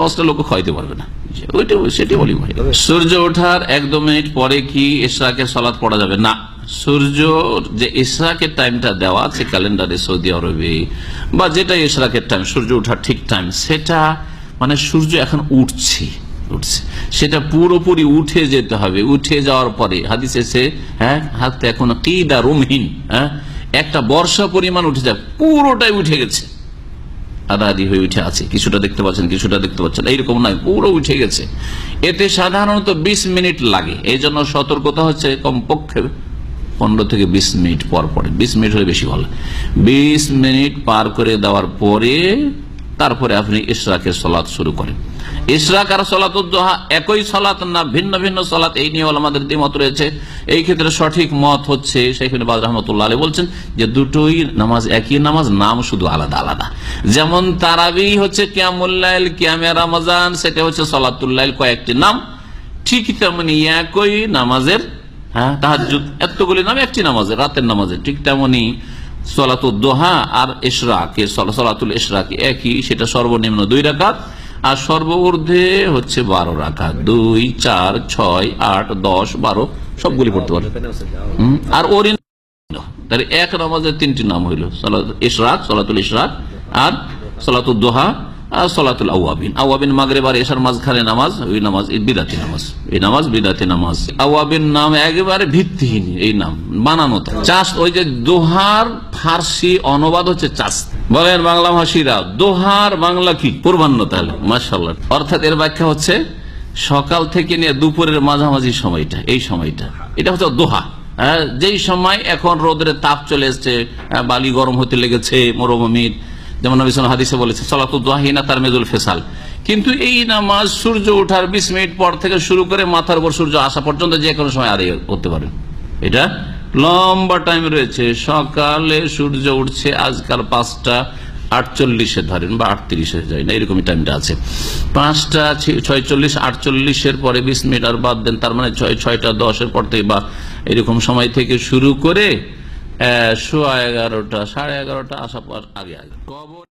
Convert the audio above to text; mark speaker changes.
Speaker 1: পাঁচটা লোক খাইতে পারবে না। ওইটা সেটি বলি ভাই। সূর্য ওঠার এক দু মিনিট পরে কি ইশরাকের সলাৎ পড়া যাবে? না। সূর্য যে ইশরাকের টাইমটা দেওয়া আছে ক্যালেন্ডারে সৌদি আরবে বা যেটা ইশরাকের টাইম সূর্য ওঠার ঠিক টাইম সেটা মানে সূর্য এখন উঠছে উঠছে। সেটা পুরোপুরি উঠে যেতে হবে। উঠে যাওয়ার পরে হাদিস এসে হ্যাঁ হাতে এখন কিদা রুমহীন হ্যাঁ একটা বর্ষা পরিমাণ উঠে যায় পুরোটাই উঠে গেছে। আধি হয়ে উঠে আছে। কিছুটা দেখতে পাচ্ছেন, কিছুটা দেখতে পাচ্ছেন। এইরকম নয়, পুরো উঠে গেছে। এতে সাধারণত ২০ মিনিট লাগে। এই জন্য সতর্কতা হচ্ছে কমপক্ষে পনেরো থেকে বিশ মিনিট পর পরে। বিশ মিনিট হলে বেশি ভালো। বিশ মিনিট পার করে দেওয়ার পরে তারপরে আপনি ইশরাকের সলাৎ শুরু করেন। ইশরাক আর সলাত উদ্দোহা একই সলাত না, ভিন্ন ভিন্ন সলাত, এই নিয়ে আমাদের দ্বিমত রয়েছে। এই ক্ষেত্রে সঠিক মত হচ্ছে সেখানে বাজ রহমতুল্লাহ আলী বলছেন যে দুটোই নামাজ, একই নামাজ, নাম শুধু আলাদা আলাদা। যেমন তারাবি হচ্ছে কিয়ামুল্লাইল কিয়ামে রমজান, সেটা হচ্ছে সলাতুল্লাইল কয়েকটি নাম। ঠিক তেমনি একই নামাজের হ্যাঁ তাহাজুদ এতগুলি নাম একটি নামাজের, রাতের নামাজের, ঠিক তেমনি সলাতুল দোহা আর ইশরাক। সলাতুল একই, সেটা সর্বনিম্ন দুই আর সর্বর্ধে হচ্ছে বারো রাকাত। দুই, চার, ছয়, আট, দশ, বারো, সবগুলি পড়তে পারে। আর ওর তাহলে এক নামাজের তিনটি নাম হইল সলাত ইশরাক, সলাতুল ইশরাক আর সলাতুল দোহা সলাতুল আওয়াবিন। আওয়াবিন এশার মাঝখানে নামাজ ওই নামাজ বিদাতি নামাজ। এই নামাজ বিদাতি নামাজ। আওয়াবিন নাম একেবারে ভিত্তিহীন এই নাম বানানো। চাষ ওই যে দোহার ফার্সি অনুবাদ হচ্ছে চাষ। বলেন বাংলা ভাষীরা দোহার বাংলা কি? পূর্বান্ন তাহলে অর্থাৎ এর ব্যাখ্যা হচ্ছে সকাল থেকে নিয়ে দুপুরের মাঝামাঝি সময়টা এই সময়টা। এটা হচ্ছে দোহা। হ্যাঁ, যেই সময় এখন রোদের তাপ চলে এসছে হ্যাঁ, বালি গরম হতে লেগেছে মরুভূমির যেমন হাদিসে বলেছে চলাতু দোহাহিনা তার মেজুল ফেসাল। কিন্তু এই নামাজ সূর্য ওঠার বিশ মিনিট পর থেকে শুরু করে মাথার উপর সূর্য আসা পর্যন্ত যে কোনো সময় আদায় করতে পারেন। এটা লম্বা টাইম রয়েছে। সকালে সূর্য উঠছে, আজকাল পাঁচটা আটচল্লিশে ধরেন বা আটত্রিশে যায় না, এরকমই টাইমটা আছে। পাঁচটা ছয়চল্লিশ, আটচল্লিশের পরে বিশ মিনিট আর বাদ দেন, তার মানে ছয়, ছয়টা দশের পর থেকে বা এরকম সময় থেকে শুরু করে সোয়া এগারোটা সাড়ে এগারোটা আসার পর আগে আগে কবর